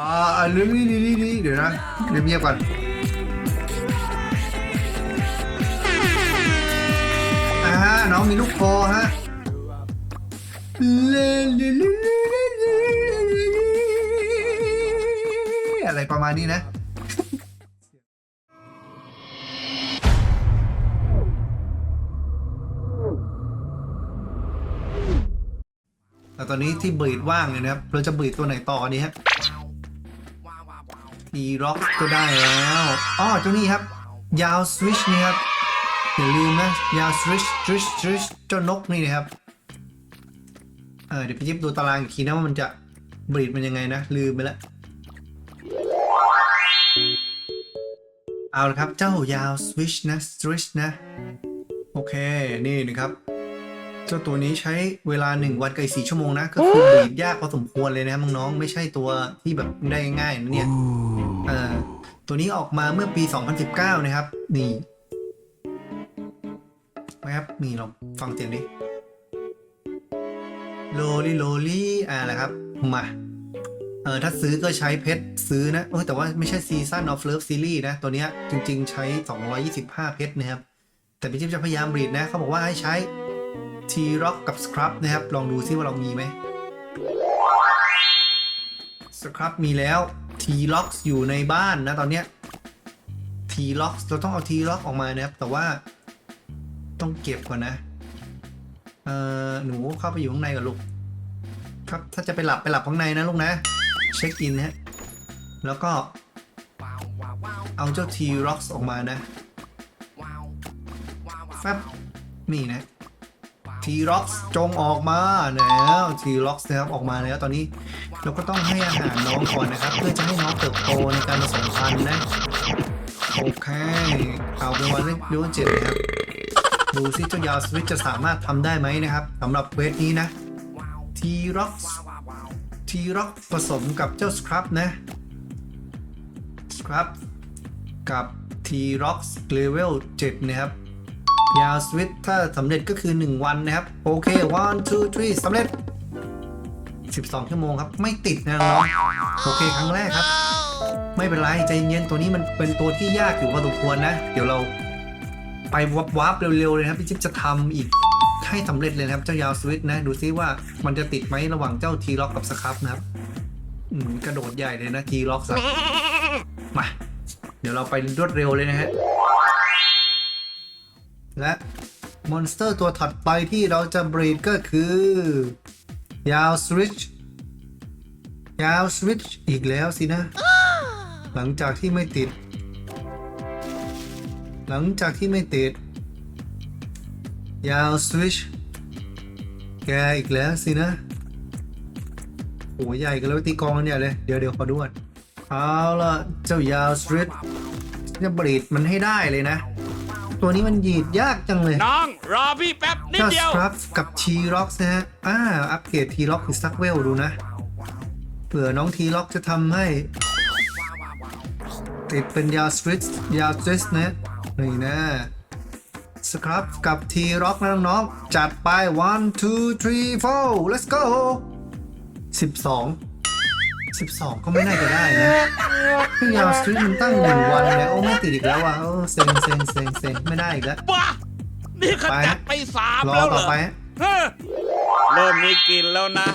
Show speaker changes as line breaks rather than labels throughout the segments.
อ่าเรื่องนี้นี่นี่นี่เดี๋ยวนะเดี๋ยวเงียบก่อนอ่าน้องมีลูกคอฮะอะไรประมาณนี้นะแต่ตอนนี้ที่บีดว่างเลยนะครับ เราจะบีดตัวไหนต่อดีฮะ มีร็อกก็ได้แล้วอ๋อเจ้านี่ครับ ยาวสวิชนี่ครับอย่าลืมนะยาวสวิชสวิชสวิชเจ้านกนี่นะครับเออเดี๋ยวพี่จิ๊บดูตารางอีกทีนะว่ามันจะบีดมันยังไงนะ ลืมไปแล้วเอาละครับ เจ้ายาวสวิชนะสวิชนะ โอเค นี่นะครับ เจ้าตัวนี้ใช้เวลา1วันกับอีก4ชั่วโมงนะ ก็คือบีบยากพอสมควรเลยนะครับน้องๆไม่ใช่ตัวที่แบบได้ง่ายๆนะเนี่ยเออตัวนี้ออกมาเมื่อปี 2019 นะครับ นี่แวบนี่ลองฟังเสียงดิโลลี่โลลี่อ่าแหละครับ มาเออถ้าซื้อก็ใช้เพชรซื้อนะเออแต่ว่าไม่ใช่ซีซั o น of Love Series นะ ตัวเนี้ยจริง ๆ ใช้ 225 เพชรนะครับ แต่พี่จิ๊บจะพยายามบรีดนะเขาบอกว่าให้ใช้ T-Rock กับ Scrub นะครับ ลองดูซิว่าเรามีไหม Scrub มีแล้ว T-Rock อยู่ในบ้านนะตอนเนี้ย T-Rock เราต้องเอา T-Rock ออกมานะครับ แต่ว่าต้องเก็บก่อนนะ เอ่อ หนูเข้าไปอยู่ข้างในกับลูก ครับ ถ้าจะไปหลับไปหลับข้างในนะลูกนะ เช็คอินนะฮะแล้วก็ เอาเจ้า T-Rock ออกมานะ แฟบนี่นะ T-Rox จงออกมาแล้ว T-Rox นะครับออกมาแล้วตอนนี้เราก็ต้องให้อาหารน้องก่อนนะครับ เพื่อจะให้น้องเติบโตในการผสมพันธุ์นะโอเคเอาเป็นวันเลเวลเจ็ดเลยครับดูซิเจ้ายาวสวิตจะสามารถทำได้ไหมนะครับสำหรับเวทนี้นะ T-Rox T-Rox ผสมกับเจ้า Scrub นะ Scrub กับ T-Rox Level 7 นะครับ ยาวสวิตถ้าสำเร็จก็คือ 1 วันนะครับ โอเค one two three สำเร็จ 12 ชั่วโมงครับ ไม่ติดนะน้องโอเค ครั้งแรกครับ ไม่เป็นไร ใจเย็นตัวนี้มันเป็นตัวที่ยากอยู่พอสมควรนะ เดี๋ยวเราไปวับวับเร็วๆเลยครับพี่จิ๊บจะทำอีกให้สำเร็จเลยนะครับ เจ้ายาวสวิตนะ ดูซิว่ามันจะติดไหมระหว่างเจ้าทีล็อกกับสครับนะครับกระโดดใหญ่เลยนะทีล็อกสักมา เดี๋ยวเราไปรวดเร็วเลยนะฮะ และมอนสเตอร์ตัวถัดไปที่เราจะบรีดก็คือยาวสวิชยาวสวิชอีกแล้วสินะ หลังจากที่ไม่ติด หลังจากที่ไม่ติดยาวสวิชแกอีกแล้วสินะโอ้ใหญ่กันแล้วตีกองกันใหญ่เลย เดี๋ยวเดี๋ยวขอดูก่อนเอาล่ะเจ้ายาวสวิชจะบรีดมันให้ได้เลยนะ ตัวนี้มันหยีดยากจังเลย
น้องรอพี่แป๊บนิด
เจ้า
เดียว
สครับกับ T-Rox นะฮะอ่าอัปเกรด T-Rox คือซักเวลดูนะเผื่อน้อง T-Rox จะทำให้ ติดเป็นยาสตริสยาสตริสนะนี่นะสครับกับ T-Rox นะน้องๆจัดไป one two three four let's go 12 12 ก็ไม่น่าจะได้นะคือยาสตริสมันตั้งหนึ่งวันแล้วโอ้ไม่ติดอีกแล้วว่ะเออเซ็งเซ็งเซ็งเซ็งไม่ได้อีกแล้ว
บ้านี่ขจัดไปสาม
รอ
แล้วเหร
ต่อ
อ
ไปฮะ
เฮ้อเริ่มมีกลินแล้วนะ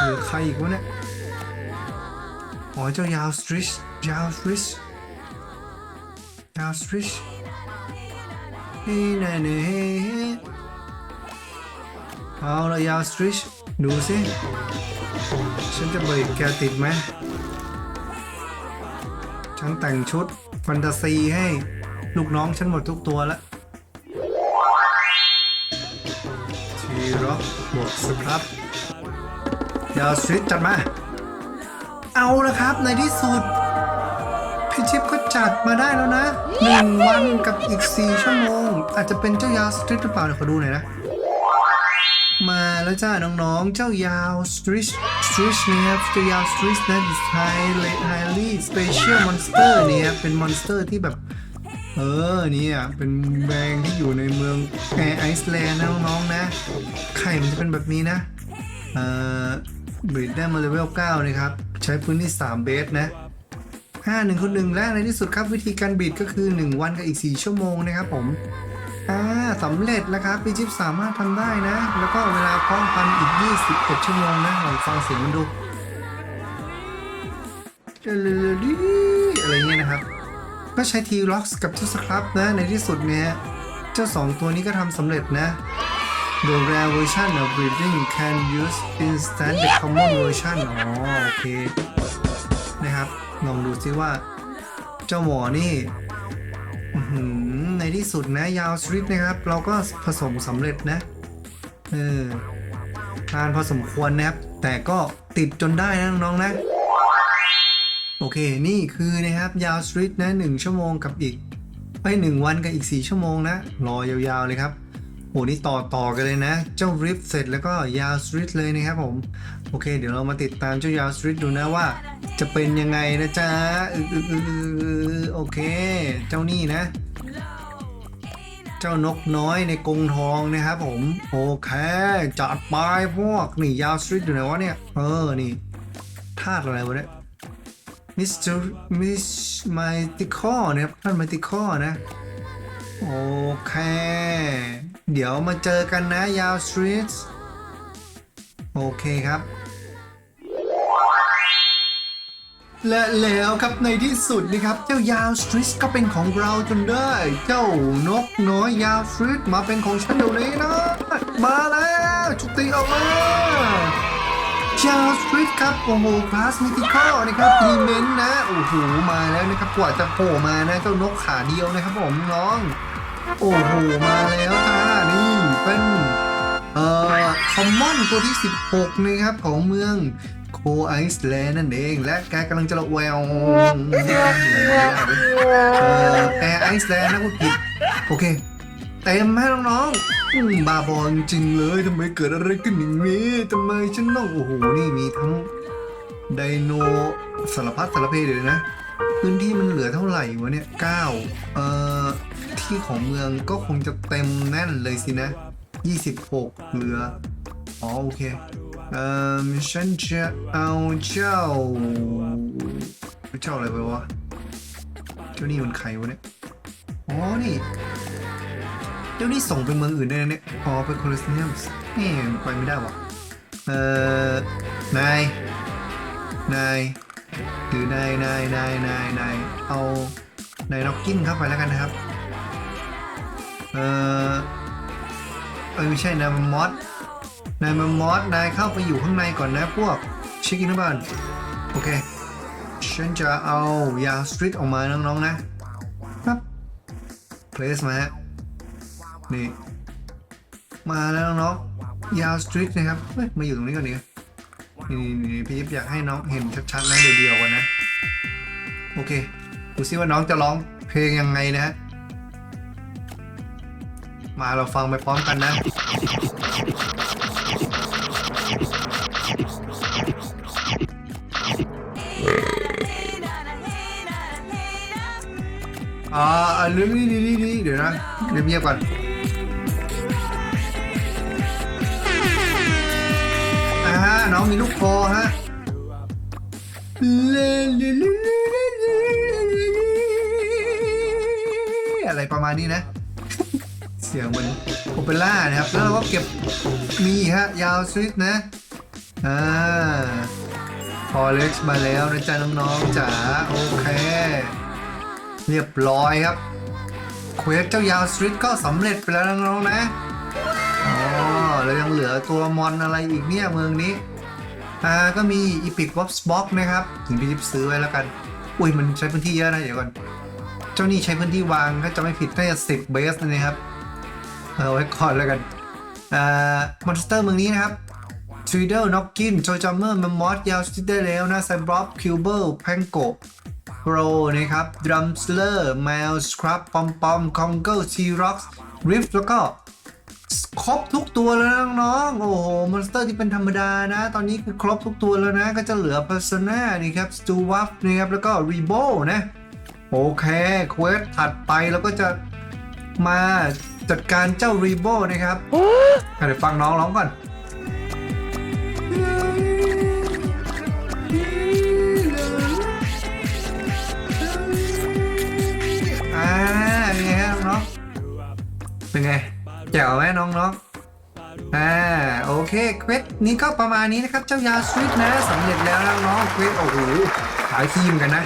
เหลือใครอีกวะเนี่ยอ๋อเจ้ายาวสตริชยาวสตริชยาวสตริชเฮ้ยแน่เน่เอาละยาวสตริชดูสิ ฉันจะเบรกแกติดไหม ฉันแต่งชุดแฟนตาซีให้ลูกน้องฉันหมดทุกตัวแล้วทีร็อกบวกสครับยาวสตริทจัดมา เอาละครับในที่สุดพี่ชิปก็จัดมาได้แล้วนะหนึ่งวันกับอีก4ชั่วโมง อาจจะเป็นเจ้ายาสตริทหรือเปล่าเดี๋ยวขอดูหน่อยนะ มาแล้วจ้าน้องๆ เจ้ายาวสตริชสตริชนะครับเจ้ายาวสตริชนะ is highly highly special monster เนี่ย เป็นมอนสเตอร์ที่แบบ เออเนี่ยเป็นแบงที่อยู่ในเมืองแอร์ไอซ์แลนด์นะน้องๆนะ ไข่มันจะเป็นแบบนี้นะ เอ่อบริดได้มาเลเวล9นะครับ ใช้พื้นที่ 3 เบสนะ5 1คนหนึ่งและในที่สุดครับวิธีการบีดก็คือ 1 วันกับอีก 4 ชั่วโมงนะครับผม สำเร็จแล้วครับพี่จิ๊บสามารถทำได้นะ แล้วก็เวลาเพาะพันอีก 21 ชั่วโมงนะลองฟังเสียงมันดูอะไรเงี้ยนะครับ ก็ใช้ T-Rox กับเจ้าสครับนะ ในที่สุดเนี่ย เจ้า2ตัวนี้ก็ทำสำเร็จนะ The rare version of breeding can use instead the common version อ๋อโอเค นะครับ ลองดูซิว่า เจ้าหมอนี่อื ที่สุดนะยาวสตริทนะครับ เราก็ผสมสำเร็จนะเออนานพอสมควรนะครับ แต่ก็ติดจนได้นะน้องๆนะ โอเคนี่คือนะครับยาวสตรีทนะหนึ่งชั่วโมงกับอีกไปหนึ่งวันกับอีก 4 ชั่วโมงนะรอยาวๆเลยครับโหนี่ต่อต่อกันเลยนะ เจ้าริฟเสร็จแล้วก็ยาวสตรีทเลยนะครับผมโอเค เดี๋ยวเรามาติดตามเจ้ายาวสตรีทดูนะว่า จะเป็นยังไงนะจ๊ะโอเค เจ้านี่นะ จ้านกน้อยในกรงทองนะครับผม โอเค จัดไปพวก นี่ยาวสตรีทอยู่ไหนวะเนี่ย เออ นี่ธาตุอะไรวะเนี่ยมิสเตอร์มิสไมติคอนะครับท่านไมติคอนะ โอเค เดี๋ยวมาเจอกันนะยาวสตรีทโอเคครับ และแล้วครับในที่สุดนะครับเจ้ายาวสตรีทก็เป็นของเราจนได้ เจ้านกน้อยยาวสตรีทมาเป็นของฉันเดี๋ยวนี้นะมาแล้วชุติออกมาชาวสตรีทครับโอ้โหคลาสมิติคอนะครับพีเมนต์นะโอ้โหมาแล้วนะครับกว่าจะโผล่มานะเจ้านกขาเดียวนะครับผมน้อง โอ้โหมาแล้วจ้านี่เป็นเอ่อคอมมอนตัวที่ 16 นะครับของเมือง โคไอซ์แลนด์นั่นเอง และแกกำลังจะระแววเอ่อแอร์ไอซ์แลนด์นะคุณผิดโอเค เต็มให้น้องๆอืมบาบอลจริงเลยทำไมเกิดอะไรขึ้นอย่างนี้ทำไมฉันต้องโอ้โหนี่มีทั้งไดโนสารพัดสารเพเลยนะ พื้นที่มันเหลือเท่าไหร่วะเนี่ย9เอ่อที่ของเมืองก็คงจะเต็มแน่นเลยสินะ 26 เหลือ อ๋อ โอเค เอ่อฉันจะเอาเจ้าเจ้าอะไรไปวะ เจ้านี่มันใครวะเนี่ย อ๋อ นี่ เจ้านี่ส่งไปเมืองอื่นได้นะเนี่ย อ๋อไปโคลิสเนียมนี่ไปไม่ได้วะเอ่อ นาย นายหรือนายนายนายนายนายเอานายน็อกกินเข้าไปแล้วกันนะครับ เออเอ้ยไม่ใช่นายมามอส นายมามอสนายเข้าไปอยู่ข้างในก่อนนะพวกชิคกี้นะบ้านโอเค ฉันจะเอายาสตรีทออกมาน้องๆนะครับเพลสมาฮะนี่มาแล้วน้องๆยาสตรีทนะครับเฮ้ยมาอยู่ตรงนี้ก่อนดีนี่นี่นี่พี่ยิบอยากให้น้องเห็นชัดๆนะเดียวๆกันนะ โอเคดูซิว่าน้องจะร้องเพลงยังไงนะฮะมาเราฟังไปพร้อมกันนะ อ่าอ่านี่นี่นี่นี่เดี๋ยวนะเงียบๆก่อนอ่าฮะน้องมีลูกคอฮะอะไรประมาณนี้นะ เสียงเหมือนโอเปร่านะครับ แล้วเราก็เก็บมีฮะ ยาวสวิตนะ อ่าพอเล็กซ์มาแล้วนะจ๊ะน้องๆจ๋าโอเค เรียบร้อยครับเควสเจ้ายาวสตรีทก็สำเร็จไปแล้วน้องๆนะอ๋อแล้วยังเหลือตัวมอนอะไรอีกเนี่ยเมืองนี้อ่าก็มี Epic Box Box นะครับถึงพี่ยิบซื้อไว้แล้วกัน อุ้ยมันใช้พื้นที่เยอะนะเดี๋ยวก่อน เจ้านี่ใช้พื้นที่วางถ้าจะไม่ผิดน่าจะ10เบสนะครับเอาไว้ก่อนแล้วกันอ่ามอนสเตอร์เมืองนี้นะครับทรีเดลน็อกกินโจจัมเมอร์แมมอสยาวสติได้แล้วนะไซบล็อบคิวเบิลแพงโก โรนะครับดรัมสเลอร์แมวสครับปอมปอมคองเกิลทีร็อกส์ริฟแล้วก็ครบทุกตัวแล้วนะน้องๆโอ้โหมอนสเตอร์ที่เป็นธรรมดานะ ตอนนี้คือครบทุกตัวแล้วนะ ก็จะเหลือ Persona นี่ครับสตูวัฟนะครับ แล้วก็ r e b o นะ โอเคเควสถัดไปเราก็จะมาจัดการเจ้า r e b o นะครับอะเดี๋ยวฟังน้องร้องก่อน เป็นไงแจ๋วไหมน้องๆอ่าโอเคเควสนี้ก็ประมาณนี้นะครับ เจ้ายาสวิตนะสำเร็จแล้วน้องเควสโอ้โหหลายทีเหมือนกันนะ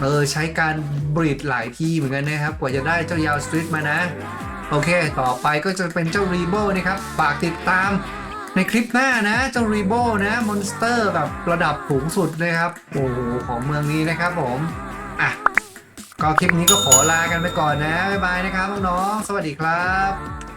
เออใช้การบริดหลายทีเหมือนกันนะครับ กว่าจะได้เจ้ายาวสตมานะ โอเค ต่อไปก็จะเป็นเจ้ารีโบนะครับฝากติดตามในคลิปหน้านะเจ้ารีโบนะมอนสเตอร์แบบระดับสูงสุดเลยครับโอ้โหของเมืองนี้นะครับผมอะ ก็คลิปนี้ก็ขอลากันไปก่อนนะบ๊ายบายนะครับน้องๆสวัสดีครับ